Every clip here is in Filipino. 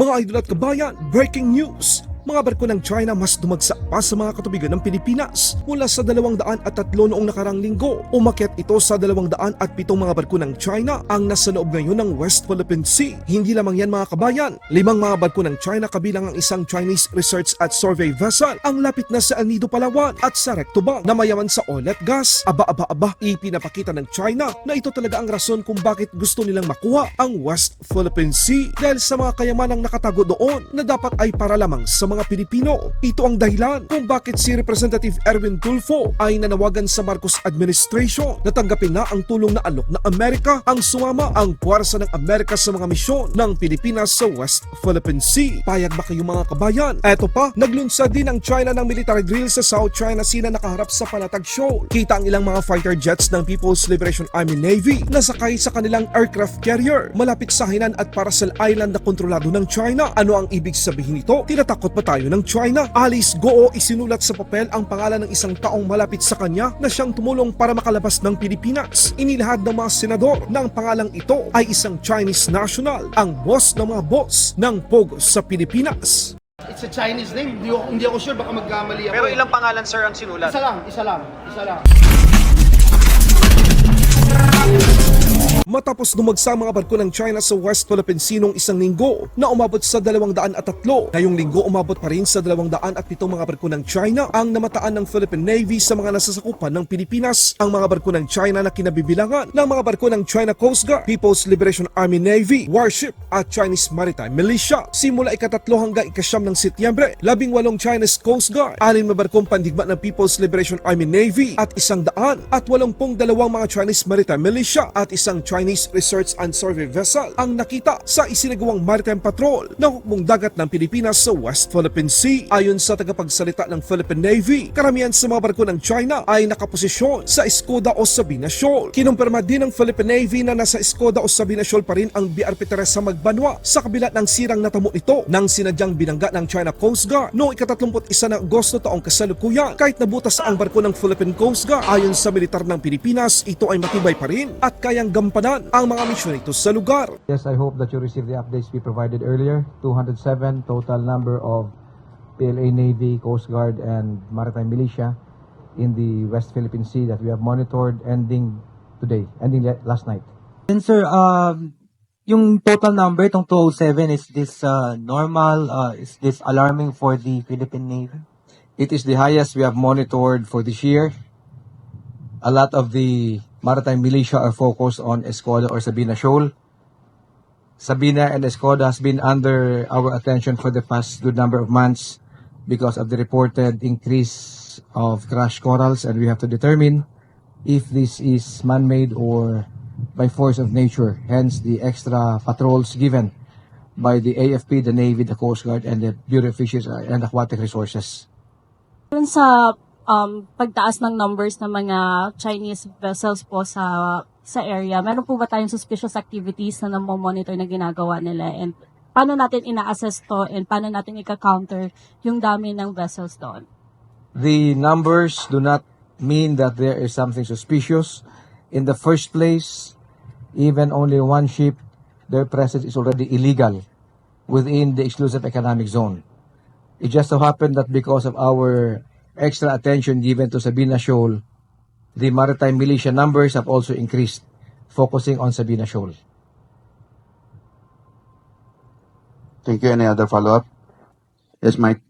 Mga idol at kabayan, breaking news! Mga barko ng China mas dumagsa pa sa mga katubigan ng Pilipinas. Mula sa 203 noong nakarang linggo, umakyat ito sa 207 mga barko ng China ang nasa loob ngayon ng West Philippine Sea. Hindi lamang yan mga kabayan, limang mga barko ng China kabilang ang isang Chinese Research at Survey Vessel ang lapit na sa El Nido, Palawan at sa Rectoba na mayaman sa oil at gas. Aba-aba-aba, ipinapakita ng China na ito talaga ang rason kung bakit gusto nilang makuha ang West Philippine Sea dahil sa mga kayamanang nakatago doon na dapat ay para lamang sa mga Pilipino. Ito ang dahilan kung bakit si Representative Erwin Tulfo ay nanawagan sa Marcos administration na tanggapin na ang tulong na alok na Amerika ang sumama ang puwersa ng Amerika sa mga misyon ng Pilipinas sa West Philippine Sea. Payag ba kayo mga kabayan? Eto pa, naglunsad din ang China ng military drill sa South China Sea na nakaharap sa Panatag Shoal. Kita ang ilang mga fighter jets ng People's Liberation Army Navy na sakay sa kanilang aircraft carrier malapit sa Hainan at Paracel Island na kontrolado ng China. Ano ang ibig sabihin nito? Tinatakot ba tayo ng China? Alice Goo isinulat sa papel ang pangalan ng isang taong malapit sa kanya na siyang tumulong para makalabas ng Pilipinas. Inilahad ng mga senador na ang pangalang ito ay isang Chinese national, ang boss ng mga boss ng Pogo sa Pilipinas. It's a Chinese name. Hindi ako, hindi ako sure, baka magkamali ako. Pero ilang pangalan sir ang sinulat? Isa lang, isa lang, isa lang. Matapos dumagsa mga barko ng China sa West Philippine Sea noong isang linggo na umabot sa 203. Ngayong linggo umabot pa rin sa 207 mga barko ng China ang namataan ng Philippine Navy sa mga nasasakupan ng Pilipinas. Ang mga barko ng China na kinabibilangan ng mga barko ng China Coast Guard, People's Liberation Army Navy, Warship at Chinese Maritime Militia. Simula ikatatlo hanggang ikasyam ng Setyembre, labing walong Chinese Coast Guard, alin na barkong pandigma ng People's Liberation Army Navy at isang daan at walampung dalawang mga Chinese Maritime Militia at isang Chinese Research and Survey Vessel ang nakita sa isinagawang maritime patrol ng hukbong dagat ng Pilipinas sa West Philippine Sea. Ayon sa tagapagsalita ng Philippine Navy, karamihan sa mga barko ng China ay nakaposisyon sa Escoda o Sabina Shoal. Kinumpirma din ng Philippine Navy na nasa Escoda o Sabina Shoal pa rin ang BRP Teresa Magbanwa sa kabila ng sirang natamo ito nang sinadyang binangga ng China Coast Guard noong ikatatlumput isa ng Agosto taong kasalukuyan. Kahit nabutas ang barko ng Philippine Coast Guard, ayon sa militar ng Pilipinas, ito ay matibay pa rin at kayang gampanan ang mga misyon nito sa lugar. Yes, I hope that you received the updates we provided earlier. 207 total number of PLA Navy, Coast Guard, and Maritime Militia in the West Philippine Sea that we have monitored ending today, ending last night. And sir, um, yung total number, itong 207, is this uh, normal? Uh, is this alarming for the Philippine Navy? It is the highest we have monitored for this year. A lot of the Maritime Militia are focused on Escoda or Sabina Shoal. Sabina and Escoda has been under our attention for the past good number of months because of the reported increase of crash corals and we have to determine if this is man-made or by force of nature. Hence the extra patrols given by the AFP, the Navy, the Coast Guard, and the Bureau of Fisheries and Aquatic Resources. Sa um, pagtaas ng numbers ng mga Chinese vessels po sa sa area, meron po ba tayong suspicious activities na namomonitor na ginagawa nila and paano natin ina-assess to and paano natin ika-counter yung dami ng vessels doon? the numbers do not mean that there is something suspicious. In the first place, even only one ship, their presence is already illegal within the exclusive economic zone. It just so happened that because of our extra attention given to Sabina Shoal, the maritime militia numbers have also increased, focusing on Sabina Shoal. Thank you. Any other follow-up? Yes, Mike.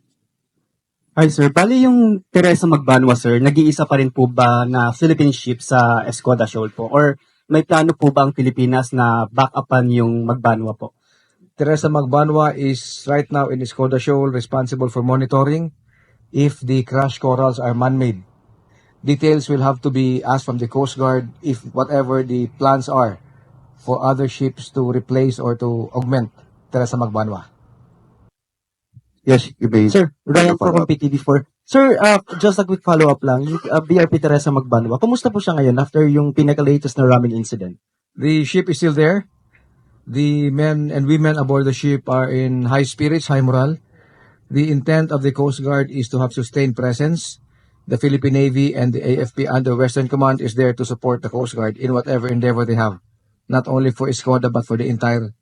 Hi sir, bali yung Teresa Magbanwa sir, nag-iisa pa rin po ba na Philippine ship sa Escoda Shoal po? Or may plano po ba ang Pilipinas na back-upan yung Magbanwa po? Teresa Magbanwa is right now in Escoda Shoal responsible for monitoring if the crash corals are man-made. Details will have to be asked from the Coast Guard if whatever the plans are for other ships to replace or to augment Teresa Magbanwa. Yes, you may. Sir, Ryan for follow-up. PTV4. Sir, uh, just a quick follow-up lang. Uh, BRP Teresa Magbanwa, kumusta po siya ngayon after yung pinaka-latest na ramming incident? The ship is still there. The men and women aboard the ship are in high spirits, high morale. The intent of the Coast Guard is to have sustained presence. The Philippine Navy and the AFP under Western Command is there to support the Coast Guard in whatever endeavor they have, not only for Escoda but for the entire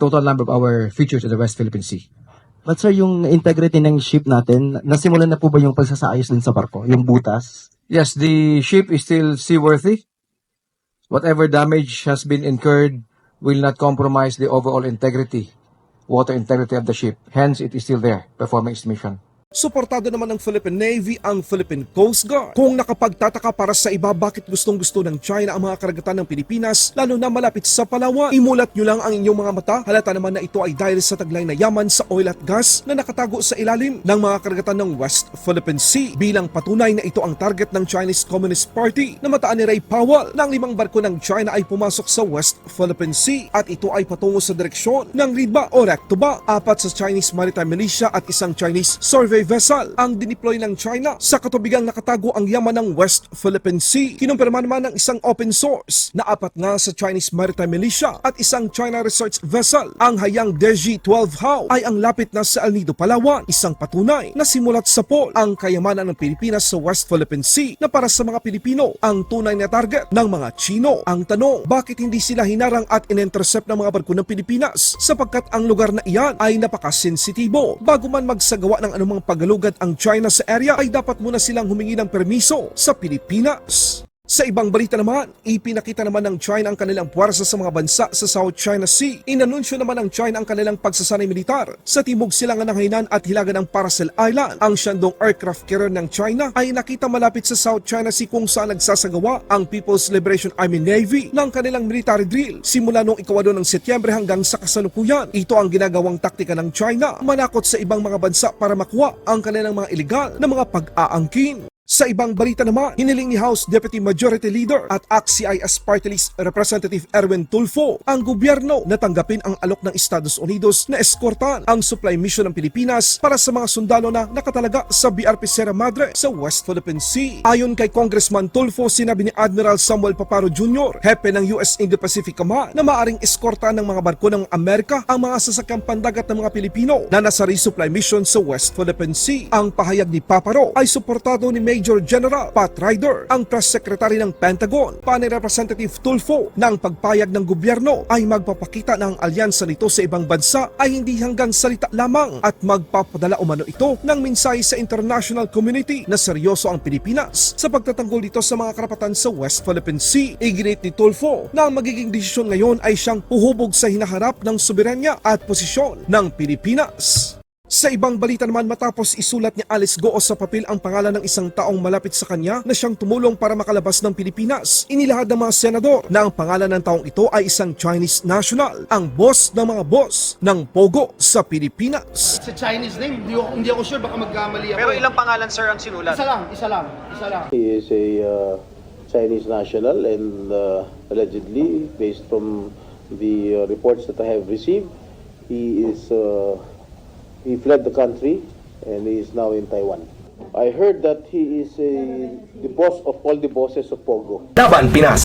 total number of our features in the West Philippine Sea. But sir, yung integrity ng ship natin, nasimulan na po ba yung pagsasaayos din sa barko? Yung butas? Yes, the ship is still seaworthy. Whatever damage has been incurred will not compromise the overall integrity, water integrity of the ship. Hence, it is still there, performing its mission. Suportado naman ng Philippine Navy ang Philippine Coast Guard. Kung nakapagtataka para sa iba bakit gustong gusto ng China ang mga karagatan ng Pilipinas, lalo na malapit sa Palawan, imulat nyo lang ang inyong mga mata. Halata naman na ito ay dahil sa taglay na yaman sa oil at gas na nakatago sa ilalim ng mga karagatan ng West Philippine Sea. Bilang patunay na ito ang target ng Chinese Communist Party na mataan ni Ray Powell na ang limang barko ng China ay pumasok sa West Philippine Sea at ito ay patungo sa direksyon ng Riba o Rectoba. Apat sa Chinese Maritime Militia at isang Chinese survey vessel ang dineploy ng China sa katubigang nakatago ang yaman ng West Philippine Sea. Kinumpirma naman ng isang open source na apat nga sa Chinese Maritime Militia at isang China Research Vessel ang hayang Deji-12 How ay ang lapit na sa El Nido, Palawan. Isang patunay na simulat sa pol ang kayamanan ng Pilipinas sa West Philippine Sea na para sa mga Pilipino ang tunay na target ng mga Chino. Ang tanong, bakit hindi sila hinarang at in-intercept ng mga barko ng Pilipinas sapagkat ang lugar na iyan ay napakasensitibo. Bago man magsagawa ng anumang paggalugad ang China sa area ay dapat muna silang humingi ng permiso sa Pilipinas. Sa ibang balita naman, ipinakita naman ng China ang kanilang puwersa sa mga bansa sa South China Sea. Inanunsyo naman ng China ang kanilang pagsasanay militar sa timog silangan ng Hainan at hilaga ng Paracel Island. Ang Shandong aircraft carrier ng China ay nakita malapit sa South China Sea kung saan nagsasagawa ang People's Liberation Army Navy ng kanilang military drill simula noong ikawado ng Setyembre hanggang sa kasalukuyan. Ito ang ginagawang taktika ng China manakot sa ibang mga bansa para makuha ang kanilang mga ilegal na mga pag-aangkin. Sa ibang balita naman, hiniling ni House Deputy Majority Leader at ACT-CIS Party List Representative Erwin Tulfo ang gobyerno na tanggapin ang alok ng Estados Unidos na eskortan ang supply mission ng Pilipinas para sa mga sundalo na nakatalaga sa BRP Sierra Madre sa West Philippine Sea. Ayon kay Congressman Tulfo, sinabi ni Admiral Samuel Paparo Jr., hepe ng US Indo-Pacific Command na maaring eskortan ng mga barko ng Amerika ang mga sasakyang pandagat ng mga Pilipino na nasa resupply mission sa West Philippine Sea. Ang pahayag ni Paparo ay suportado ni Major General Pat Ryder, ang Press Secretary ng Pentagon, pa ni Representative Tulfo na ang pagpayag ng gobyerno ay magpapakita ang alyansa nito sa ibang bansa ay hindi hanggang salita lamang at magpapadala umano ito ng mensahe sa international community na seryoso ang Pilipinas sa pagtatanggol dito sa mga karapatan sa West Philippine Sea. Iginit ni Tulfo na ang magiging desisyon ngayon ay siyang huhubog sa hinaharap ng soberanya at posisyon ng Pilipinas. Sa ibang balita naman matapos isulat ni Alice Goo sa papel ang pangalan ng isang taong malapit sa kanya na siyang tumulong para makalabas ng Pilipinas. Inilahad ng mga senador na ang pangalan ng taong ito ay isang Chinese national, ang boss ng mga boss ng Pogo sa Pilipinas. It's a Chinese name. Hindi ako, hindi ako sure. Baka magkamali ako. Pero ilang pangalan sir ang sinulat? Isa lang, isa lang, isa lang. He is a uh, Chinese national and uh, allegedly, based from the uh, reports that I have received, he is uh, he fled the country and he is now in Taiwan. I heard that he is a, the boss of all the bosses of Pogo. Laban Pinas.